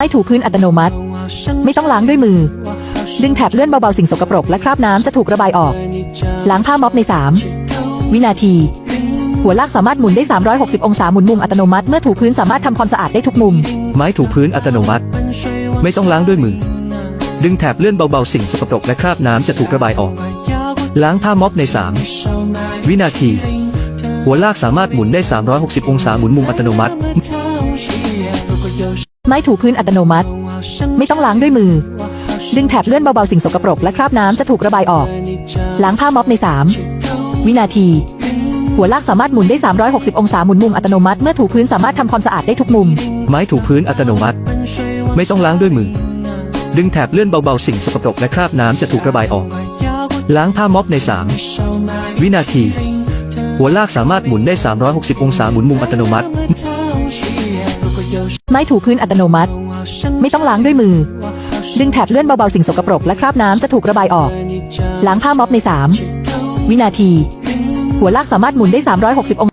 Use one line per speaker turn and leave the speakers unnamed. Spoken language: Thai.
ไม้ถูพื้นอัตโนมัติ ไม่ต้องล้างด้วยมือ ดึงแถบเลื่อนเบาๆสิ่งสกปรกและคราบน้ำจะถูกระบายออก ล้างผ้าม็อบใน 3 วินาที หัวลากสามารถหมุนได้ 360 องศาหมุนมุมอัตโนมัติเมื่อถูพื้นสามารถทำความสะอาดได้ทุกมุม
ไม้ถูพื้นอัตโนมัติ ไม่ต้องล้างด้วยมือ ดึงแถบเลื่อนเบาๆสิ่งสกปรกและคราบน้ำจะถูกระบายออก ล้างผ้าม็อบใน 3 วินาที หัวลากสามารถหมุนได้ 360 องศาหมุนมุมอัตโนมัติ
ไม้ถูพื้นอัตโนมัติ ไม่ต้องล้างด้วยมือ ดึงแถบเลื่อนเบาๆสิ่งสกปรกและคราบน้ำจะถูกระบายออก ล้างผ้าม็อบใน 3 วินาที หัวลากสามารถหมุนได้ 360 องศาหมุนมุมอัตโนมัติเมื่อถูพื้นสามารถทำความสะอาดได้ทุกมุม
ไม้ถูพื้นอัตโนมัติ ไม่ต้องล้างด้วยมือ ดึงแถบเลื่อนเบาๆสิ่งสกปรกและคราบน้ำจะถูกระบายออก ล้างผ้าม็อบใน 3 วินาที หัวลากสามารถหมุนได้ 360 องศาหมุนมุมอัตโนมัติ
ไม้ถูพื้นอัตโนมัติ ไม่ต้องล้างด้วยมือ ดึงแถบเลื่อนเบาๆสิ่งสกปรกและคราบน้ำจะถูกระบายออก ล้างผ้าม็อบใน 3 วินาที หัวลากสามารถหมุนได้ 360 อง